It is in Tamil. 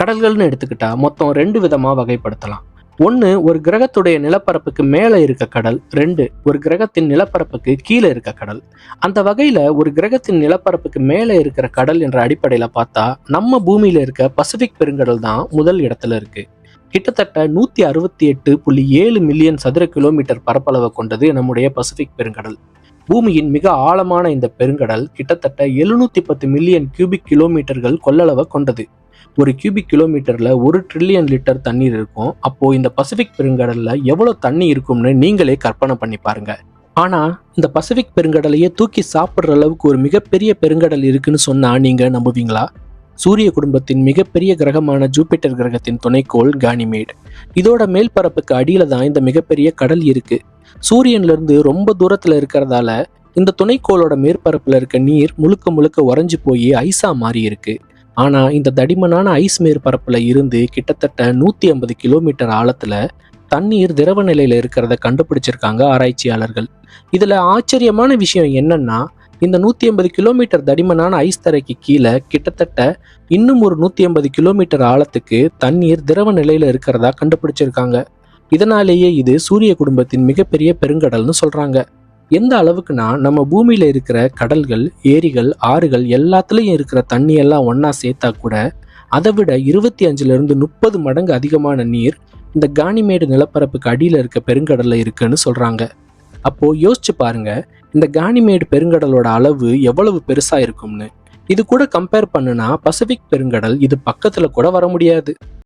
கடல்கள்னு எடுத்துக்கிட்டா மொத்தம் ரெண்டு விதமா வகைப்படுத்தலாம். ஒன்று ஒரு கிரகத்துடைய நிலப்பரப்புக்கு மேலே இருக்க கடல். ரெண்டு ஒரு கிரகத்தின் நிலப்பரப்புக்கு கீழே இருக்க கடல். அந்த வகையில் ஒரு கிரகத்தின் நிலப்பரப்புக்கு மேலே இருக்கிற கடல் என்ற அடிப்படையில் பார்த்தா நம்ம பூமியில் இருக்க பசிபிக் பெருங்கடல் தான் முதல் இடத்துல இருக்கு. கிட்டத்தட்ட நூற்றி அறுபத்தி எட்டு புள்ளி ஏழு மில்லியன் சதுர கிலோமீட்டர் பரப்பளவை கொண்டது நம்முடைய பசிபிக் பெருங்கடல். பூமியின் மிக ஆழமான இந்த பெருங்கடல் கிட்டத்தட்ட எழுநூத்தி பத்து மில்லியன் கியூபிக் கிலோமீட்டர்கள் கொள்ளளவை கொண்டது. ஒரு கியூபிக் கிலோமீட்டரில் ஒரு ட்ரில்லியன் லிட்டர் தண்ணீர் இருக்கும். அப்போ இந்த பசிபிக் பெருங்கடலில் எவ்வளோ தண்ணி இருக்கும்னு நீங்களே கற்பனை பண்ணி பாருங்க. ஆனால் இந்த பசிபிக் பெருங்கடலையே தூக்கி சாப்பிட்ற அளவுக்கு ஒரு மிகப்பெரிய பெருங்கடல் இருக்குன்னு சொன்னால் நீங்கள் நம்புவீங்களா? சூரிய குடும்பத்தின் மிகப்பெரிய கிரகமான ஜூபிட்டர் கிரகத்தின் துணைக்கோள் கானிமேட் இதோட மேல்பரப்புக்கு அடியில் தான் இந்த மிகப்பெரிய கடல் இருக்கு. சூரியன்லேருந்து ரொம்ப தூரத்தில் இருக்கிறதால இந்த துணைக்கோளோட மேற்பரப்பில் இருக்க நீர் முழுக்க முழுக்க உறைஞ்சு போய் ஐஸா மாறி இருக்கு. ஆனால் இந்த தடிமனான ஐஸ் மேற்பரப்பில் இருந்து கிட்டத்தட்ட நூற்றி ஐம்பது கிலோமீட்டர் ஆழத்தில் தண்ணீர் திரவ நிலையில் இருக்கிறத கண்டுபிடிச்சிருக்காங்க ஆராய்ச்சியாளர்கள். இதில் ஆச்சரியமான விஷயம் என்னன்னா இந்த நூற்றி ஐம்பது கிலோமீட்டர் தடிமனான ஐஸ் தரைக்கு கீழே கிட்டத்தட்ட இன்னும் ஒரு நூற்றி ஐம்பது கிலோமீட்டர் ஆழத்துக்கு தண்ணீர் திரவ நிலையில் இருக்கிறதா கண்டுபிடிச்சிருக்காங்க. இதனாலேயே இது சூரிய குடும்பத்தின் மிகப்பெரிய பெருங்கடல்னு சொல்கிறாங்க எந்த அளவுக்குனா நம்ம பூமியில இருக்கிற கடல்கள் ஏரிகள் ஆறுகள் எல்லாத்துலயும் இருக்கிற தண்ணி எல்லாம் ஒண்ணா சேர்த்தா கூட அதை விட இருபத்தி அஞ்சுல இருந்து முப்பது மடங்கு அதிகமான நீர் இந்த கானிமேடு நிலப்பரப்புக்கு அடியில இருக்க பெருங்கடல்ல இருக்குன்னு சொல்றாங்க. அப்போ யோசிச்சு பாருங்க இந்த கானிமேடு பெருங்கடலோட அளவு எவ்வளவு பெருசா இருக்கும்னு. இது கூட கம்பேர் பண்ணுனா பசிபிக் பெருங்கடல் இது பக்கத்துல கூட வர முடியாது.